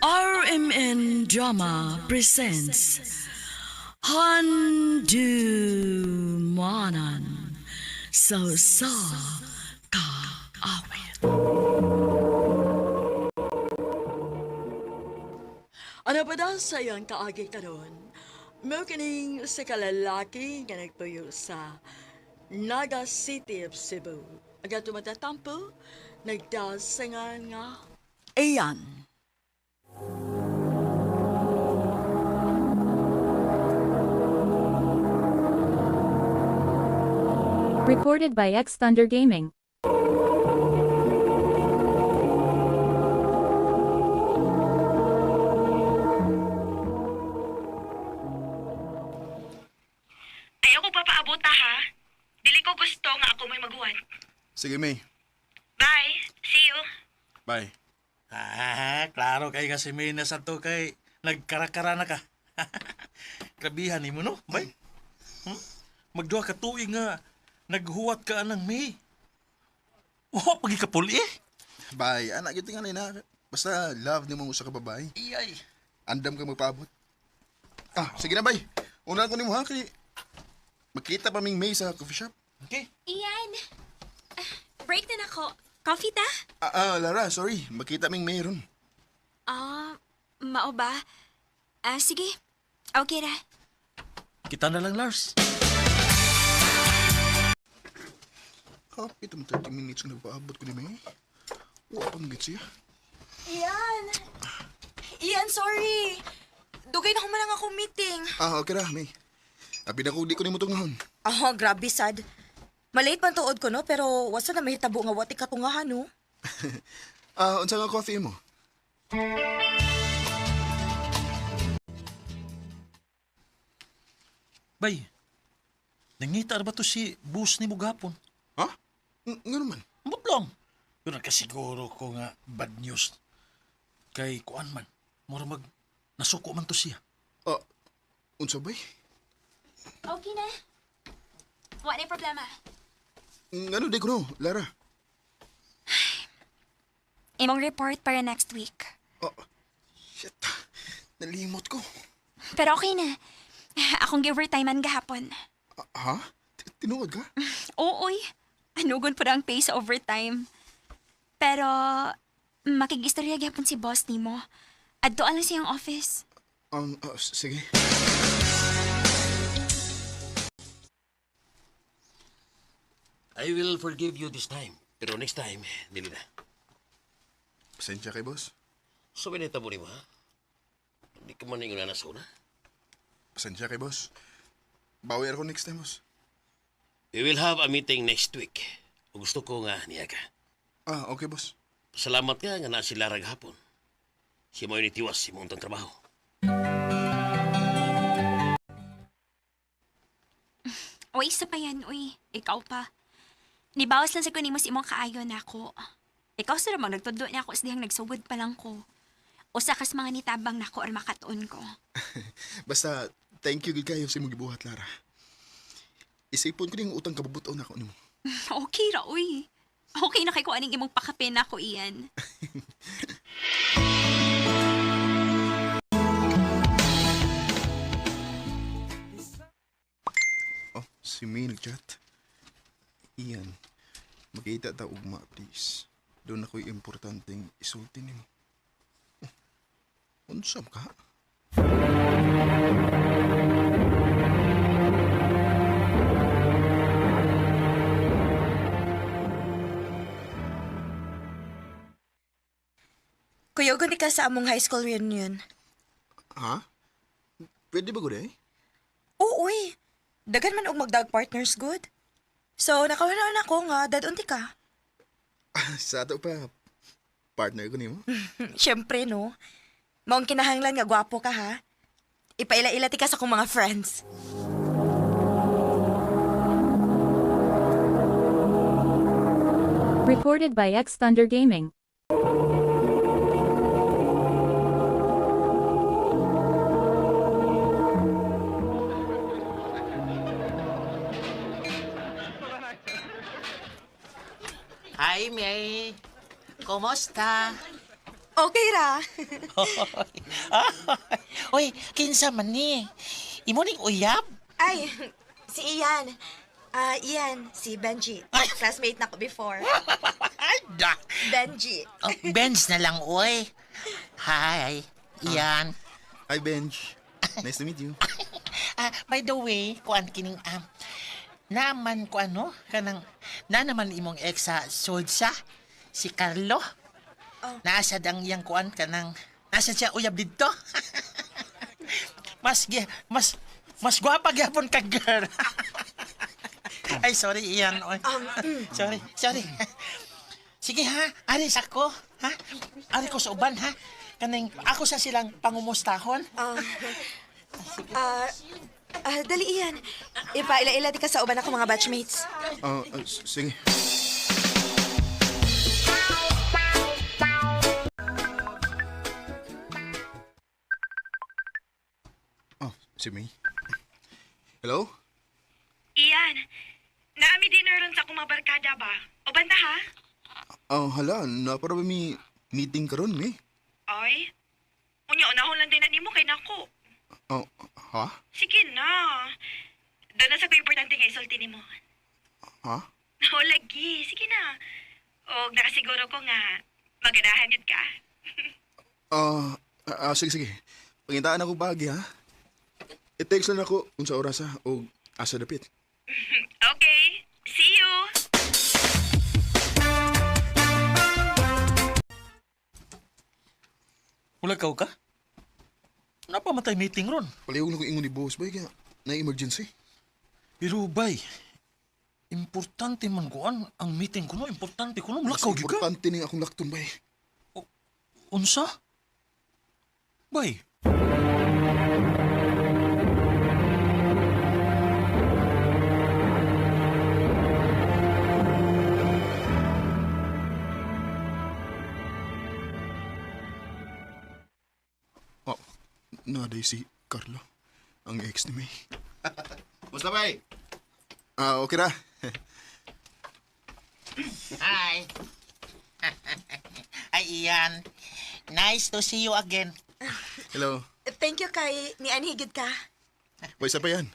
RMN Drama presents Handu Manan So Sa Ka Awit. Ano pa daw sa iyang kaagi karon? Mo kining sa kalalaki nga nagpuyo sa Naga City of Cebu. Aga tumatatampo, nagdasangan nga Ayan. Recorded by X Thunder Gaming. Ayaw ko papaabot ta ha. Dili ko gusto nga ako may maguwan. Sige, May. Bye. See you. Bye. Ah, klaro kay nga si Mina sa to kay nagkarakara na ka. Grabihan ni mo no, bay? Hmm? Magduha ka tuig nga naghuwat ka anang May. Oh, pagi ka puli eh. Bye. Anak, yun nga na. Basta love ni mong usa ka babae. Iyay. Andam ka magpaabot. Ah, sige na, bye. Una ko ni mo ha, kay... Magkita pa ming May sa coffee shop. Okay. Iyan. Ah, break na nako. Coffee ta? Ah, ah, Lara, sorry. Magkita ming May ron. Ah, mao ba? Ah, sige. Okay ra. Kita na lang, Lars. Kapit mo 30 minutes na nagpaabot ko ni May. Wa pang git siya. Iyan. Iyan, sorry. Dugay na lang ako meeting. Ah, okay ra, May. Abi na ko di ko ni mo tungahon. Oh, grabe sad. Malate man tuod ko no, pero wasa na mahitabo nga wati katungahan no. Ah, unsa nga coffee mo? Bay, nangita na ba to si bus ni mo gapon? Ha? Ng- Nga naman. Ambot lang. Pero nagkasiguro ko nga bad news. Kay kuan man, mura mag nasuko man to siya. Ah, unsa bay? Okay na. Wala na problema. Ngano di ko no, Lara? Imong report para next week. Oh, shit. Nalimot ko. Pero okay na. Akong gi-overtimean gahapon. Ah, ha? Tinuod ka? Ooy. Anugon po ang pay sa overtime. Pero, makigistorya gyapon si boss nimo. Adto lang siyang office. Um, ah, s- sige. I will forgive you this time. Pero next time, dili na. Pasensya kay boss. So, binita mo ni mo, ha? Hindi ka man yung nanas una. Pasensya kay boss. Bawi ako next time, boss. We will have a meeting next week. Gusto ko nga niya ka. Ah, okay, boss. Salamat ka nga na sila hapon. Si mo ni tiwas si mong trabaho. Uy, isa pa yan, uy. Ikaw pa. Nibawas lang sa kunin mo si imong kaayo na ako. Ikaw sa namang nagtudo niya ako sa dihang nagsugod pa lang ko. Usa kas mga nitabang na ko or makatuon ko. Basta, thank you gid kayo sa imong gibuhat, Lara. Isipon ko ning utang kabubuton ako nimo. Okay ra, uy. Okay na kay ko aning imong pakapin ako, iyan. Oh, si May nag-chat. Iyan. Makita ta ugma, please. Doon ako'y importanteng isulti nimo. Oh, unsam ka? Kuyogon ni ka sa among high school reunion. Ha? Pwede ba eh? Oo, uy. Dagan man og magdag partners good. So, nakawalaan ako nga, dad unti ka. sa ato pa, partner ko nimo. Siyempre, no. Maong kinahanglan nga gwapo ka, ha? Ipaila-ila ti ka sa akong mga friends. Recorded by X Thunder Gaming. Hi, May. Kumusta? Okay ra. Oy, kinsa man ni? Imo ning uyab? Ay, si Ian. Ah, Ian, si Benji. Ay. Classmate na ko before. Ay, da. Benji. Oh, Benz na lang, oy. Hi, Ian. Hi, Benj. Nice to meet you. Ah, by the way, kuan kining am. Naman ko ano, kanang, na naman imong ex sa Sodsa, si Carlo. Nasa dang iyang kuan kanang, nasa siya uyab dito. mas, mas, mas gwapa gyapon ka, girl. Ay, sorry, Ian. Oy. sorry, sorry. Sige ha, aris ako. Ha? Ari ko sa uban ha. Kaning ako sa silang pangumustahon. Ah, ah, ah, dali Ian. Ipaila-ila di ka sa uban ako mga batchmates. Ah, ah, s- sige. Oh, si May. Hello? Iyan, naami dinner ron sa akong mga barkada ba? O banda ha? Ah, hala, na para ba may meeting karon May? Ay, unya unahon lang din na nimo kay nako. Oh, ha? Sige na. Doon na sa ko importante nga isulti nimo. Ha? O lagi, sige na. O nakasiguro ko nga maganahan yun ka. Ah, ah, sige, sige. Pangintaan ako bagi, ha? I-text lang ako kung sa oras, ha? O asa dapit. Okay, see you! Wala ka ka? Napamatay meeting ron. Palihog na ko ingon ni boss, bay, kaya na-emergency. Pero bay, importante man kuan ang meeting ko no, importante ko no, lakaw gyud ka. importante ning akong lakton, bay. Unsa? Bay, Oh, naday si Carlo. Ang ex ni May. Musta bay? Ah, okay ra. Hi. Ay, Ian. Nice to see you again. Hello. Thank you kay ni Anhigid ka. Boy, isa pa yan.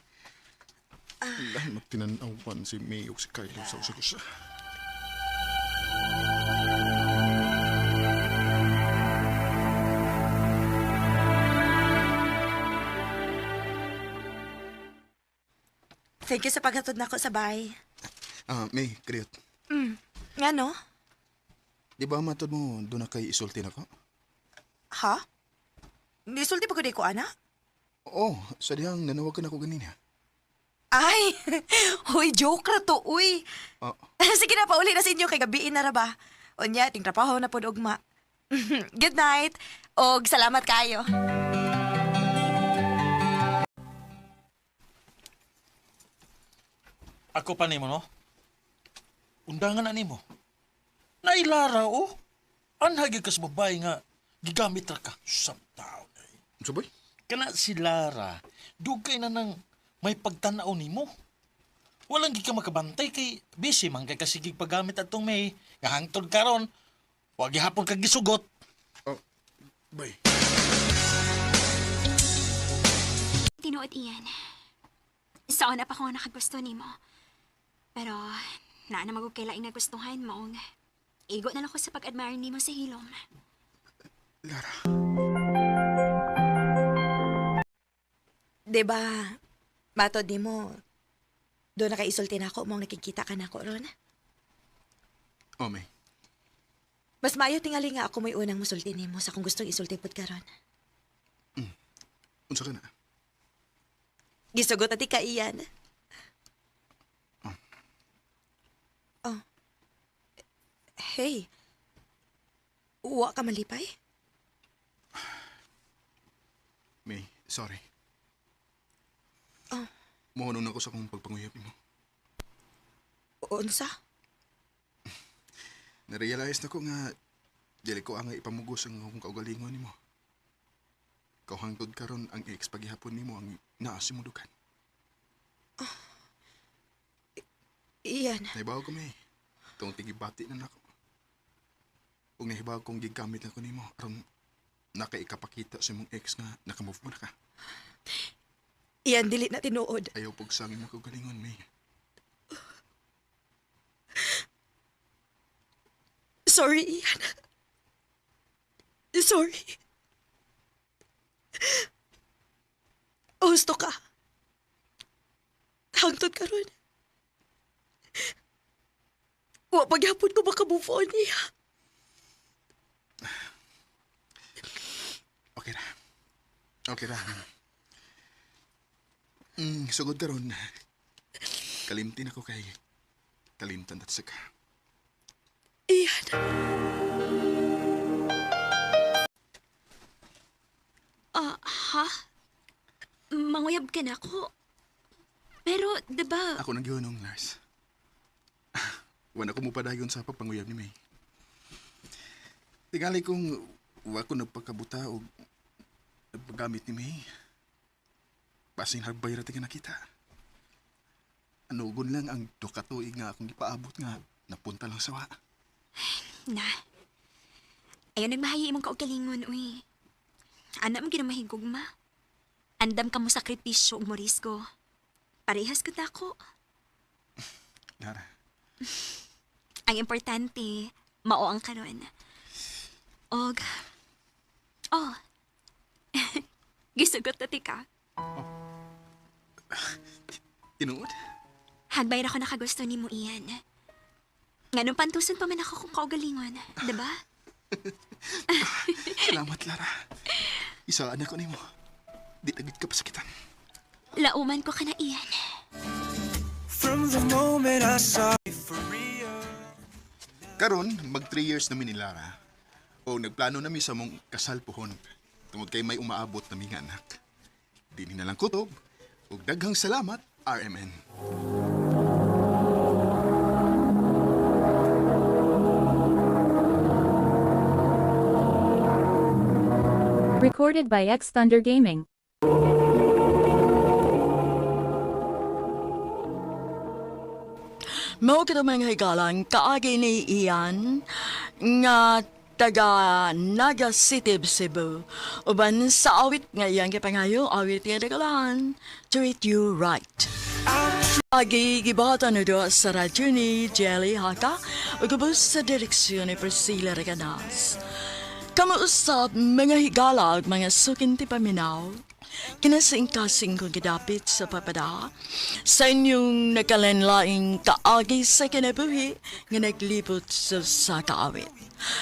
Lahat magtinanawan si May o si Kylo sa usa Thank you sa paghatod nako sa bahay. Ah, May, kriyot. Nga no? Di ba matod mo doon na kay isulti na ko? Ha? Nisulti pa ko di ko, ana? Oo, sa dihang nanawagan ako ganina. Ay! Hoy, joke ra to, uy. Ah, Sige na, pauli na sa inyo kay gabiin na ra ba? Unya, ting trabaho na po ugma. Good night. Og salamat kayo. Ako pa nimo no. Undangan na nimo. Nailara oh. Anhagi ka sa babae nga gigamit ra ka sa tao. so boy? Kana si Lara, dugay na nang may pagtanaw nimo. Walang gi ka makabantay kay busy man kay kasigig paggamit atong may kahangtod karon. Wa gihapon ka gisugot. Oh, bay. Tinuod iyan. Sa una pa ko nakagusto ni mo. Pero, na na magugkailaing nagustuhan mo. Igo na lang ko sa pag-admire ni mo sa hilom. Lara. Diba, matod ni mo, doon na kaisulti na ako, mong nakikita ka na ako ron. Oh, May. Mas maayo tingali nga ako may unang musulti ni mo sa kung gustong isulti pod karon. Unsa ka na? Gisugot ati ka iyan. Oh. Hey. Uwa ka malipay? May, sorry. Oh. Mohonong ako sa kong pagpanguyap mo. Unsa? Narealize na ko nga dili ko ang ipamugos ang akong kaugalingon nimo. Kauhangtod karon ang ex paghihapon nimo ang naa si mudukan. Iyan. Naibaw ko may. Itong tigibati na nako. Ug nahibaw kong gigamit na ko nimo aron nakaikapakita sa imong ex nga nakamove mo na ka. Iyan, dili na tinuod. Ayaw pag sangin mo kagalingon, May. Sorry, Ian. Sorry. Gusto ka. Hangtod ka ron. Wa paghapon ko makamove on niya. Okay ra. Okay ra. Mm, sugod karon. Kalimtin ako kay kalimtan at saka. Ian. Ah, ha? Manguyab ka na ako. Pero, diba, Ako nang gihunong, Lars. Wala ko mo padayon sa pagpanguyab ni May. Tingali kong wa ko nagpagkabuta o nagpagamit ni May. Pasing harbay ra nga nakita. Anugon lang ang dukatuig nga akong ipaabot nga napunta lang sa wa. na. Ayaw nagmahayi imong kaugalingon, uy. Anak mo ginamahigog ma. Andam ka mo sakripisyo ug morisgo. Parehas ko ako. Lara, Ang importante, mao ang karon. Og, oh, gisugot na ti ka. tinuod? Hagbay ra ko nakagusto ni mo iyan. Nga nung pantusan pa man ako kung kaugalingon, diba? Salamat, Lara. Isaan ako nimo. Di tagit ka pasakitan. Lauman ko ka na iyan. Karon, mag 3 years namin ni Lara. O nagplano nami sa mong kasal pohon. Tungod kay may umaabot na mga anak. Dini na lang kutob. Ug daghang salamat, RMN. Recorded by X Thunder Gaming. Mao kita mga higalang kaagi ni Ian nga taga Naga City, Cebu. Uban sa awit nga iyang kipangayo, awit nga nagalahan, treat you right. Agi gibata na do sa radyo ni Jelly Haka, ugubos sa direksyon ni Priscilla Reganas. Kamuusap mga higala ug mga sukin ti paminaw. Kinasing-kasing kong gidapit sa papada sa inyong nakalanlaing kaagi sa kinabuhi nga naglibot sa, sa kaawit.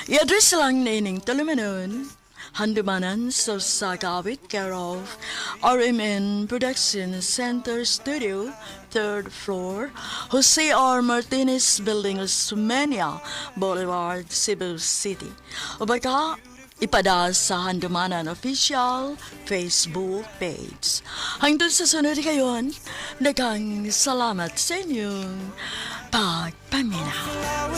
I-address lang na ining talumanon Handumanan sa sa kaawit care of RMN Production Center Studio, third floor, Jose R. Martinez Building, Sumania, Boulevard, Cebu City. O baka, ipada sa Handumanan Official Facebook page. Hangtod sa sunod kayon, daghang salamat sa inyong pagpaminaw.